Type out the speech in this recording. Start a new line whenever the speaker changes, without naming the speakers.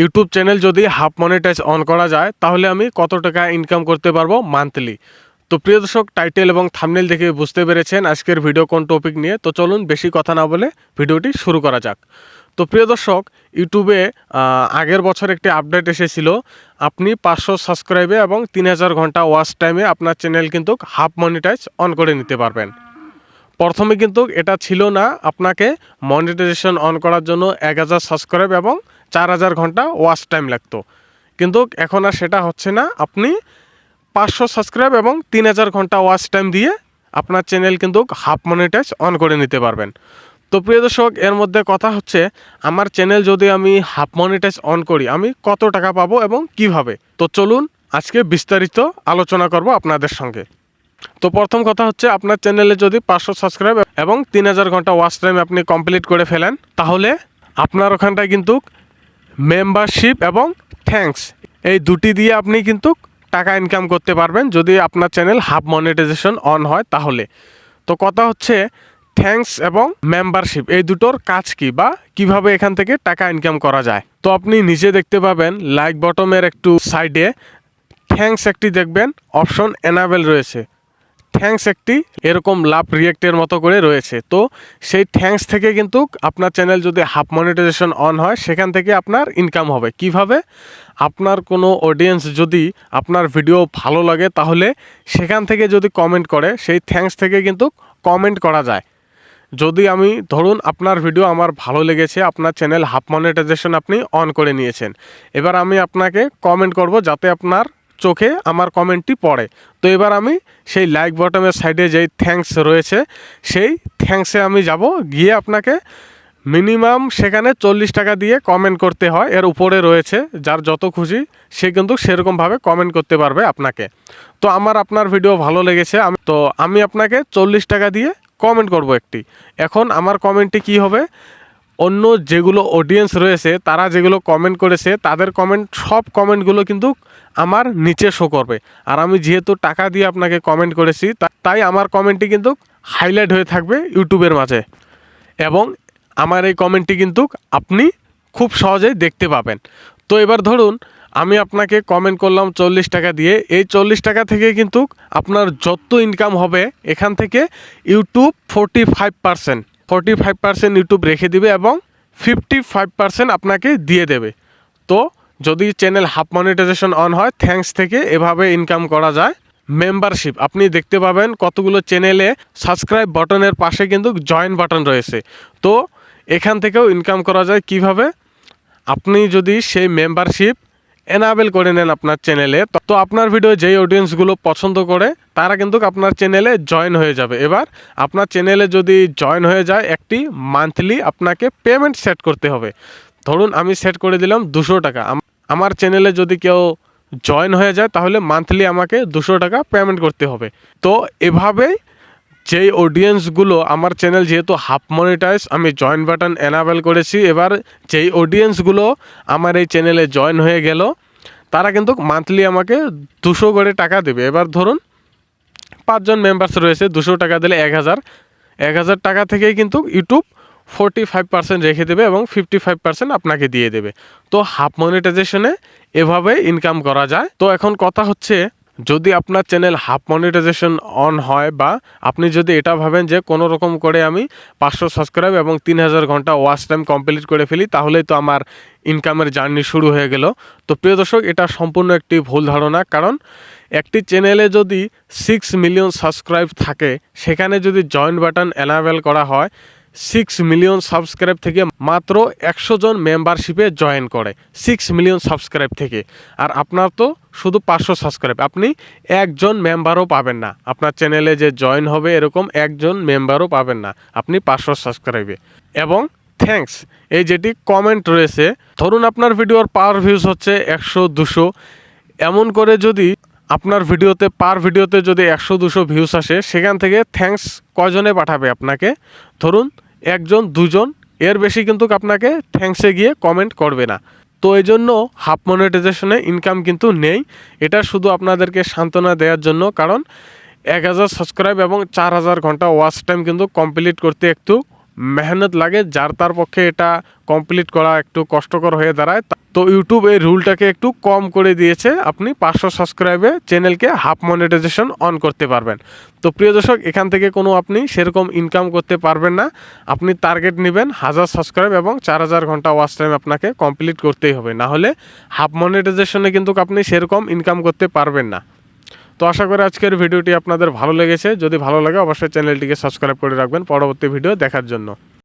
YouTube channel যদি half monetize on করা যায়, তাহলে আমি কত টাকা ইনকাম করতে পারব মান্থলি তো প্রিয় দর্শক টাইটেল এবং থামনেল দেখে বুঝতে পেরেছেন আজকের ভিডিও কোন টপিক নিয়ে। তো চলুন বেশি কথা না বলে ভিডিওটি শুরু করা যাক। তো প্রিয় দর্শক, ইউটিউবে আগের বছর একটি আপডেট এসেছিল। আপনি পাঁচশো সাবস্ক্রাইবে এবং তিন হাজার ঘণ্টা ওয়াচ টাইমে আপনার চ্যানেল কিন্তু হাফ মনিটাইজ অন করে নিতে পারবেন। প্রথমে কিন্তু এটা ছিল না। আপনাকে মনিটাইজেশন অন করার জন্য এক হাজার সাবস্ক্রাইব এবং চার হাজার ঘণ্টা ওয়াচ টাইম লাগতো। কিন্তু এখন আর সেটা হচ্ছে না। আপনি পাঁচশো সাবস্ক্রাইব এবং তিন হাজার ঘণ্টা ওয়াচ টাইম দিয়ে আপনার চ্যানেল কিন্তু হাফ মনিটাইজ অন করে নিতে পারবেন। তো প্রিয় দর্শক, এর মধ্যে কথা হচ্ছে, আমার চ্যানেল যদি আমি হাফ মনিটাইজ অন করি, আমি কত টাকা পাবো এবং কীভাবে? তো চলুন আজকে বিস্তারিত আলোচনা করব আপনাদের সঙ্গে। তো প্রথম কথা হচ্ছে, আপনার চ্যানেলে যদি পাঁচশো সাবস্ক্রাইব এবং তিন হাজার ঘণ্টা ওয়াচ টাইম আপনি কমপ্লিট করে ফেলেন, তাহলে আপনার ওখানটায় কিন্তু মেম্বারশিপ এবং থ্যাঙ্কস এই দুটি দিয়ে আপনি কিন্তু টাকা ইনকাম করতে পারবেন যদি আপনার চ্যানেল হাফ মনিটাইজেশন অন হয় তাহলে। তো কথা হচ্ছে থ্যাঙ্কস এবং মেম্বারশিপ এই দুটোর কাজ কি বা কীভাবে এখান থেকে টাকা ইনকাম করা যায়? তো আপনি নিজে দেখতে পাবেন লাইক বটমের একটু সাইডে থ্যাঙ্কস একটি দেখবেন অপশন এনাবেল রয়েছে। থ্যাঙ্কস একটি এরকম লাভ রিয়েক্টের মতো করে রয়েছে। তো সেই থ্যাঙ্কস থেকে কিন্তু আপনার চ্যানেল যদি হাফ মনিটাইজেশন অন হয়, সেখান থেকে আপনার ইনকাম হবে। কীভাবে? আপনার কোনো অডিয়েন্স যদি আপনার ভিডিও ভালো লাগে, তাহলে সেখান থেকে যদি কমেন্ট করে, সেই থ্যাঙ্কস থেকে কিন্তু কমেন্ট করা যায়। যদি আমি, ধরুন আপনার ভিডিও আমার ভালো লেগেছে, আপনার চ্যানেল হাফ মনিটাইজেশন আপনি অন করে নিয়েছেন। এবার আমি আপনাকে কমেন্ট করব যাতে আপনার চোখে আমার কমেন্টটি পড়ে। তো এবার আমি সেই লাইক বটমের সাইডে যেই থ্যাঙ্কস রয়েছে, সেই থ্যাঙ্কসে আমি যাব। গিয়ে আপনাকে মিনিমাম সেখানে চল্লিশ টাকা দিয়ে কমেন্ট করতে হয়। এর উপরে রয়েছে, যার যত খুশি সে কিন্তু সেরকমভাবে কমেন্ট করতে পারবে আপনাকে। তো আমার আপনার ভিডিও ভালো লেগেছে, আমি তো আমি আপনাকে চল্লিশ টাকা দিয়ে কমেন্ট করব একটি। এখন আমার কমেন্টটি কি হবে? অন্য যেগুলো অডিয়েন্স রয়েছে, তারা যেগুলো কমেন্ট করেছে, তাদের কমেন্ট সব কমেন্টগুলো কিন্তু আমার নিচে শো করবে। আর আমি যেহেতু টাকা দিয়ে আপনাকে কমেন্ট করেছি তাই আমার কমেন্টটি কিন্তু হাইলাইট হয়ে থাকবে ইউটিউবের মাঝে। এবং আমার এই কমেন্টটি কিন্তু আপনি খুব সহজেই দেখতে পাবেন। তো এবার ধরুন, আমি আপনাকে কমেন্ট করলাম চল্লিশ টাকা দিয়ে। এই চল্লিশ টাকা থেকে কিন্তু আপনার যত ইনকাম হবে, এখান থেকে YouTube forty five percent forty five percent YouTube রেখে দিবে এবং ফিফটি ফাইভ পার্সেন্ট আপনাকে দিয়ে দেবে। তো যদি চ্যানেল হাফ মনিটাইজেশন অন হয় থ্যাঙ্কস থেকে এভাবে ইনকাম করা যায়। মেম্বারশিপ আপনি দেখতে পাবেন কতগুলো চ্যানেলে সাবস্ক্রাইব বাটনের পাশে কিন্তু জয়েন বাটন রয়েছে। তো এখান থেকেও ইনকাম করা যায়। কীভাবে? আপনি যদি সেই মেম্বারশিপ এনাবেল করে নেন আপনার চ্যানেলে তো- আপনার ভিডিও যেই অডিয়েন্সগুলো পছন্দ করে, তারা কিন্তু আপনার চ্যানেলে জয়েন হয়ে যাবে। এবার আপনার চ্যানেলে যদি জয়েন হয়ে যায়, একটি মান্থলি আপনাকে পেমেন্ট সেট করতে হবে। ধরুন আমি সেট করে দিলাম দুশো টাকা। আমার চ্যানেলে যদি কেউ জয়েন হয়ে যায়, তাহলে মান্থলি আমাকে দুশো টাকা পেমেন্ট করতে হবে। তো এভাবেই যেই অডিয়েন্সগুলো আমার চ্যানেল যেহেতু হাফ মনিটাইজ আমি জয়েন বাটন এনাবেল করেছি। এবার যেই অডিয়েন্সগুলো আমার এই চ্যানেলে জয়েন হয়ে গেল, তারা কিন্তু মান্থলি আমাকে দুশো করে টাকা দেবে। এবার ধরুন, পাঁচজন মেম্বার্স রয়েছে, দুশো টাকা দিলে এক হাজার। এক হাজার টাকা থেকেই কিন্তু ইউটিউব ফোরটি ফাইভ পার্সেন্ট রেখে দেবে এবং ফিফটি ফাইভ পার্সেন্ট আপনাকে দিয়ে দেবে। তো হাফ মনিটাইজেশনে এভাবে ইনকাম করা যায়। তো এখন কথা হচ্ছে যদি আপনার চ্যানেল হাফ মনিটাইজেশন অন হয় বা আপনি যদি এটা ভাবেন যে কোনো রকম করে আমি পাঁচশো সাবস্ক্রাইব এবং তিন হাজার ঘণ্টা ওয়াচ টাইম কমপ্লিট করে ফেলি, তাহলেই তো আমার ইনকামের জার্নি শুরু হয়ে গেল। তো প্রিয় দর্শক, এটা সম্পূর্ণ একটি ভুল ধারণা, কারণ একটি চ্যানেলে যদি সিক্স মিলিয়ন সাবস্ক্রাইব থাকে, সেখানে যদি জয়েন্ট বাটন এনাবেল করা হয় সিক্স মিলিয়ন সাবস্ক্রাইব থেকে মাত্র একশো জন মেম্বারশিপে জয়েন করে। সিক্স মিলিয়ন সাবস্ক্রাইব থেকে। আর আপনার তো শুধু পাঁচশো সাবস্ক্রাইব আপনি একজন মেম্বারও পাবেন না। আপনার চ্যানেলে যে জয়েন হবে এরকম একজন মেম্বারও পাবেন না। আপনি পাঁচশো সাবস্ক্রাইবে এবং থ্যাঙ্কস এই যেটি কমেন্ট রয়েছে, ধরুন আপনার ভিডিওর পার ভিউজ হচ্ছে একশো, দুশো। এমন করে যদি আপনার ভিডিওতে পার ভিডিওতে যদি একশো, দুশো ভিউস আসে, সেখান থেকে থ্যাঙ্কস কয়জনে পাঠাবে আপনাকে? ধরুন একজন, দুজন, এর বেশি কিন্তু আপনাকে থ্যাঙ্কসে গিয়ে কমেন্ট করবে না। তো এই জন্য হাফ মনিটাইজেশনে ইনকাম কিন্তু নেই। এটা শুধু আপনাদেরকে সান্ত্বনা দেওয়ার জন্য, কারণ এক হাজার সাবস্ক্রাইব এবং চার হাজার ঘণ্টা ওয়াচ টাইম কিন্তু কমপ্লিট করতে একটু মেহনত লাগে যার তার পক্ষে এটা কমপ্লিট করা একটু কষ্টকর হয়ে দাঁড়ায়। তো ইউটিউব এই রুলটাকে একটু কম করে দিয়েছে। আপনি পাঁচশো সাবস্ক্রাইবে চ্যানেলকে হাফ মনিটাইজেশন অন করতে পারবেন। তো প্রিয় দর্শক, এখান থেকে কোনো আপনি সেরকম ইনকাম করতে পারবেন না। আপনি টার্গেট নেবেন হাজার সাবস্ক্রাইব এবং চার হাজার ঘণ্টা ওয়াচ টাইম আপনাকে কমপ্লিট করতেই হবে। না হলে হাফ মনিটাইজেশনে কিন্তু আপনি সেরকম ইনকাম করতে পারবেন না। তো আশা করি আজকের ভিডিওটি আপনাদের ভালো লেগেছে। যদি ভালো লাগে, অবশ্যই চ্যানেলটিকে সাবস্ক্রাইব করে রাখবেন। পরবর্তী ভিডিও দেখার জন্য।